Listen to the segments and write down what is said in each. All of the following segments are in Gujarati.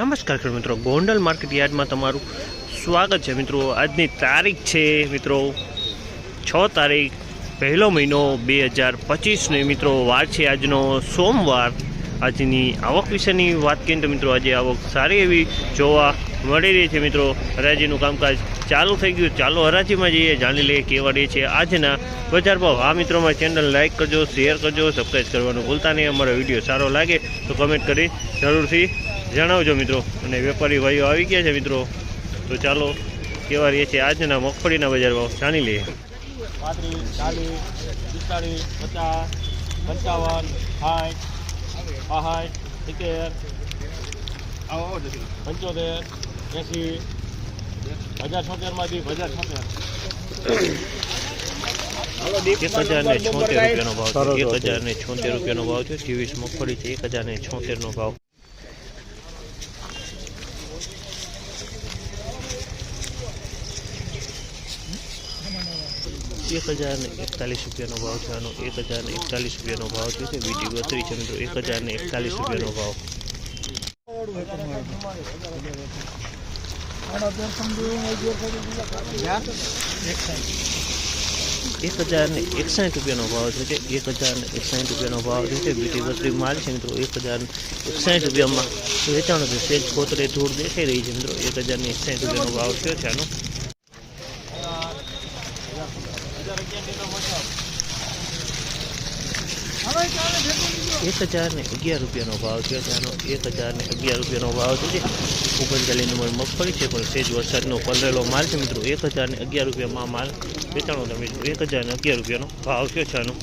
નમસ્કાર ખેડૂત મિત્રો. ગોંડલ માર્કેટ યાર્ડમાં તમારું સ્વાગત છે મિત્રો. આજની તારીખ છે મિત્રો છ તારીખ પહેલો મહિનો બે હજાર પચીસની. મિત્રો, વાર છે આજનો સોમવાર. આજની આવક વિશેની વાત કરીએ તો મિત્રો આજે આવક સારી એવી જોવા મળી રહી છે મિત્રો. હરાજીનું કામકાજ ચાલુ થઈ ગયું. ચાલો હરાજીમાં જઈએ. જાણી લઈએ કેવા રહી છે આજના બજાર ભાવ. આ મિત્રોમાં ચેનલ લાઇક કરજો શેર કરજો સબસ્ક્રાઈબ કરવાનું ભૂલતા નહીં. અમારો વીડિયો સારો લાગે તો કમેન્ટ કરી જરૂરથી જણાવજો મિત્રો. અને વેપારી ભાઈઓ આવી ગયા છે મિત્રો. તો ચાલો કેવા રહીએ છે આજના મગફળીના બજાર ભાવ જાણી લઈએ. પાંત્રીસ, ચાલીસ, પિસ્તાળીસ, પચાસ, પંચાવન, સાઠ સિત્તેર. પંચોતેર એસી હજાર છોતેરમાંથી હજાર છોતેર. એક હજાર ને છોતેર રૂપિયાનો ભાવ છે. એક હજાર ને છોતેર રૂપિયાનો ભાવ છે. ત્રેવીસ મગફળી છે. એક હજાર ને છોતેરનો ભાવ. એક હજાર ને એકતાલીસ રૂપિયાનો ભાવ છે આનો એક હજાર ને એકતાલીસ રૂપિયાનો ભાવ છે તે બીજી બત્રીસ છે મિત્રો, એક હજાર ને એકતાલીસ રૂપિયાનો ભાવ. એક હજાર ને એકસાઠ રૂપિયાનો ભાવ છે એક હજાર ને એકસાઠ રૂપિયાનો ભાવ છે બીટી બત્રી માલ છે મિત્રો, એક હજાર એકસાઠ રૂપિયામાં વેચાણ છે. સેજ ખોતરે ધૂળ દેખાઈ રહી છે મિત્રો, એક હજાર ને એકસાઠ રૂપિયાનો ભાવ થયો છે આનો. એક હજાર ને અગિયાર રૂપિયાનો ભાવ છે ત્યાંનો એક હજાર ને અગિયાર રૂપિયાનો ભાવ છે ઓગણચાલીસ નંબર મગફળી છે પણ સેજ વરસાદનો પલરેલો માલ છે મિત્રો એક હજાર ને અગિયાર રૂપિયામાં માલ વેચાણો તમે એક હજાર ને અગિયાર રૂપિયાનો ભાવ છે આનો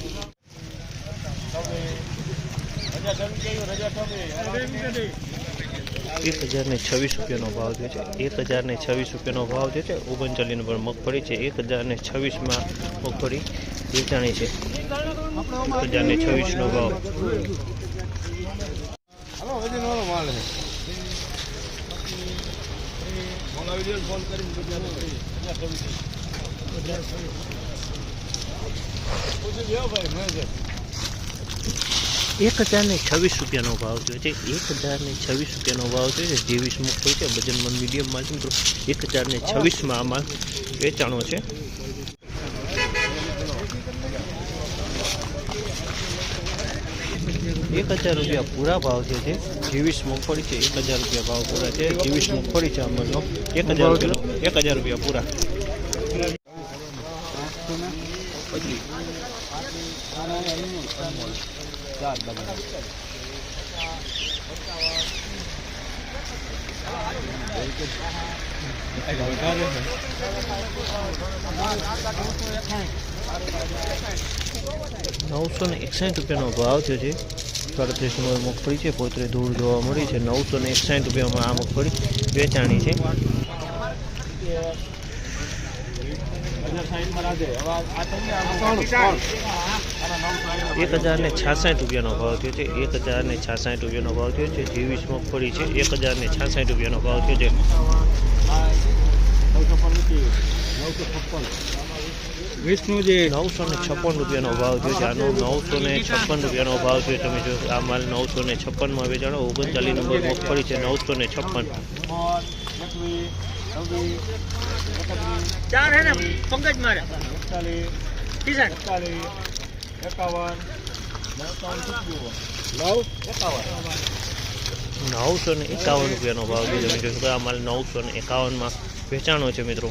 એક હજાર ને છવ્વીસ રૂપિયાનો ભાવ થયો છે. એક હજાર ને છવ્વીસ રૂપિયાનો ભાવ થયો છે. ઓગણચાલીસ નંબર મગફળી છે. એક હજાર ને છવ્વીસમાં મગફળી વેચાણી છે. એક છવ્વીસનો ભાવ. એક હજાર ને છવ્વીસ રૂપિયાનો ભાવ થયો છે. એક હજાર ને છવ્વીસ રૂપિયાનો ભાવ થયો છે ત્રેવીસ હોય છે. વજનમાં મીડિયમમાં છે મિત્રો એક હજાર ને છવ્વીસમાં આ માલ વેચાણો છે. એક હજાર રૂપિયા પૂરા ભાવ છે જે જીવીસ મગફળી છે, એક હજાર રૂપિયા ભાવ પૂરા છે, જીવીસ મગફળી છે અમરનો એક હજાર રૂપિયા એક હજાર રૂપિયા પૂરા. નવસો ને એકસાઠ રૂપિયાનો ભાવ થયો છે. સાડત્રીસ નંબર મગફળી છે, પોતરે ધૂળ જોવા મળી છે. નવસો ને એકસાઠ રૂપિયામાં આ મગફળી વેચાણી છે. એક હજાર ને છાસઠ રૂપિયાનો ભાવ થયો છે. એક હજાર ને છાસઠ રૂપિયાનો ભાવ થયો છે. ત્રેવીસ મગફળી છે. એક હજાર ને છાસઠ રૂપિયાનો ભાવ થયો છે. વિષ્ણુજી નવસો ને છપ્પન રૂપિયાનો ભાવ થયો છે આનો નવસો ને છપ્પન રૂપિયાનો ભાવ થયો તમે જો આ માલ નવસો ને છપ્પનમાં વેચાણો ઓગણચાલીસ નંબર મગફળી છે નવસો ને છપ્પન ચાર હે ને પંકજ મારે કિશન એકાવન નવ એકાવન નવસો ને એકાવન રૂપિયાનો ભાવ થયો તમે જોશો કે આ માલ નવસો ને એકાવનમાં વેચાણો છે મિત્રો